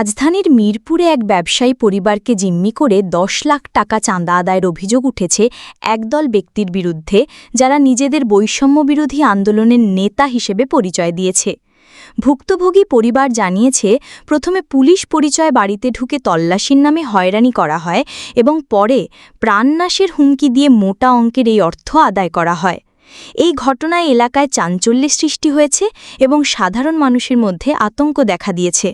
রাজধানীর মিরপুরে এক ব্যবসায়ী পরিবারকে জিম্মি করে দশ লাখ টাকা চাঁদা আদায়ের অভিযোগ উঠেছে একদল ব্যক্তির বিরুদ্ধে, যারা নিজেদের বৈষম্যবিরোধী আন্দোলনের নেতা হিসেবে পরিচয় দিয়েছে। ভুক্তভোগী পরিবার জানিয়েছে, প্রথমে পুলিশ পরিচয় বাড়িতে ঢুকে তল্লাশির নামে হয়রানি করা হয় এবং পরে প্রাণনাশের হুমকি দিয়ে মোটা অঙ্কের এই অর্থ আদায় করা হয়। এই ঘটনায় এলাকায় চাঞ্চল্যের সৃষ্টি হয়েছে এবং সাধারণ মানুষের মধ্যে আতঙ্ক দেখা দিয়েছে।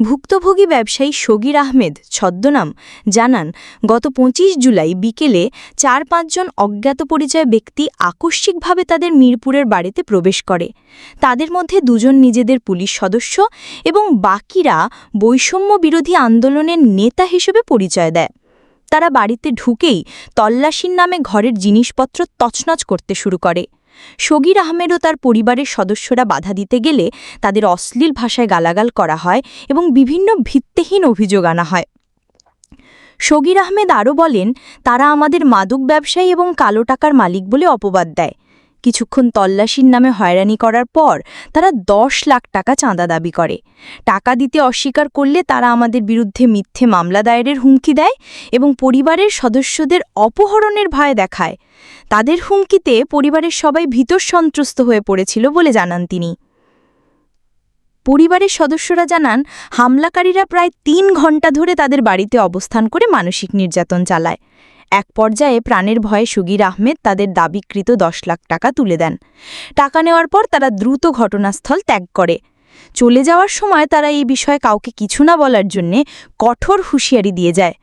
ভুক্তভোগী ব্যবসায়ী সগির আহমেদ ছদ্মনাম জানান, গত ২৫ জুলাই বিকেলে চার পাঁচজন অজ্ঞাত পরিচয় ব্যক্তি আকস্মিকভাবে তাদের মিরপুরের বাড়িতে প্রবেশ করে। তাদের মধ্যে দুজন নিজেদের পুলিশ সদস্য এবং বাকিরা বৈষম্য বিরোধী আন্দোলনের নেতা হিসেবে পরিচয় দেয়। তারা বাড়িতে ঢুকেই তল্লাশির নামে ঘরের জিনিসপত্র তছনছ করতে শুরু করে। সগির আহমেদ ও তার পরিবারের সদস্যরা বাধা দিতে গেলে তাদের অশ্লীল ভাষায় গালাগাল করা হয় এবং বিভিন্ন ভিত্তিহীন অভিযোগ আনা হয়। সগির আহমেদ আরও বলেন, তারা আমাদের মাদক ব্যবসায়ী এবং কালো টাকার মালিক বলে অপবাদ দেয়। কিছুক্ষণ তল্লাশির নামে হয়রানি করার পর তারা দশ লাখ টাকা চাঁদা দাবি করে। টাকা দিতে অস্বীকার করলে তারা আমাদের বিরুদ্ধে মিথ্যে মামলা দায়েরের হুমকি দেয় এবং পরিবারের সদস্যদের অপহরণের ভয় দেখায়। তাদের হুমকিতে পরিবারের সবাই ভীতর সন্ত্রস্ত হয়ে পড়েছিল বলে জানান তিনি। পরিবারের সদস্যরা জানান, হামলাকারীরা প্রায় তিন ঘণ্টা ধরে তাদের বাড়িতে অবস্থান করে মানসিক নির্যাতন চালায়। এক পর্যায়ে প্রাণের ভয়ে সুগির আহমেদ তাদের দাবিকৃত দশ লাখ টাকা তুলে দেন। টাকা নেওয়ার পর তারা দ্রুত ঘটনাস্থল ত্যাগ করে। চলে যাওয়ার সময় তারা এই বিষয়ে কাউকে কিছু না বলার জন্যে কঠোর হুঁশিয়ারি দিয়ে যায়।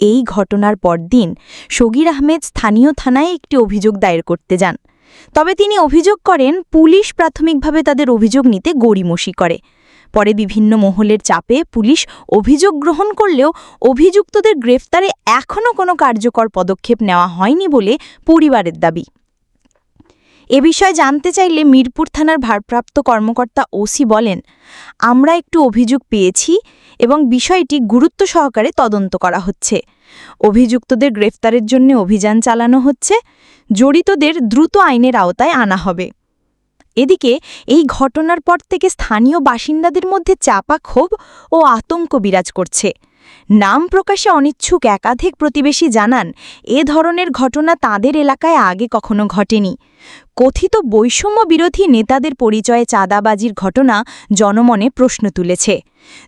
এই ঘটনার পরদিন সগির আহমেদ স্থানীয় থানায় একটি অভিযোগ দায়ের করতে যান। তবে তিনি অভিযোগ করেন, পুলিশ প্রাথমিকভাবে তাদের অভিযোগ নিতে গড়িমসি করে। পরে বিভিন্ন মহলের চাপে পুলিশ অভিযোগ গ্রহণ করলেও অভিযুক্তদের গ্রেফতারে এখনও কোনো কার্যকর পদক্ষেপ নেওয়া হয়নি বলে পরিবারের দাবি। এ বিষয়ে জানতে চাইলে মিরপুর থানার ভারপ্রাপ্ত কর্মকর্তা ওসি বলেন, আমরা একটু অভিযোগ পেয়েছি এবং বিষয়টি গুরুত্ব সহকারে তদন্ত করা হচ্ছে। অভিযুক্তদের গ্রেফতারের জন্য অভিযান চালানো হচ্ছে। জড়িতদের দ্রুত আইনের আওতায় আনা হবে। এদিকে এই ঘটনার পর থেকে স্থানীয় বাসিন্দাদের মধ্যে চাপা ক্ষোভ ও আতঙ্ক বিরাজ করছে। নাম প্রকাশে অনিচ্ছুক একাধিক প্রতিবেশী জানান, এ ধরনের ঘটনা তাদের এলাকায় আগে কখনো ঘটেনি। কথিত বৈষম্য বিরোধী নেতাদের পরিচয়ে চাঁদাবাজির ঘটনা জনমনে প্রশ্ন তুলেছে।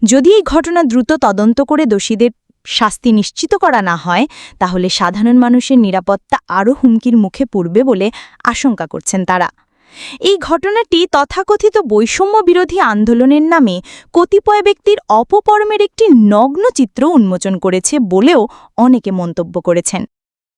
যদি এই ঘটনা দ্রুত তদন্ত করে দোষীদের শাস্তি নিশ্চিত করা না হয়, তাহলে সাধারণ মানুষের নিরাপত্তা আরও হুমকির মুখে পড়বে বলে আশঙ্কা করছেন তারা। এই ঘটনাটি তথাকথিত বৈষম্য বিরোধী আন্দোলনের নামে কতিপয় ব্যক্তির অপকর্মের একটি নগ্ন চিত্র উন্মোচন করেছে বলেও অনেকে মন্তব্য করেছেন।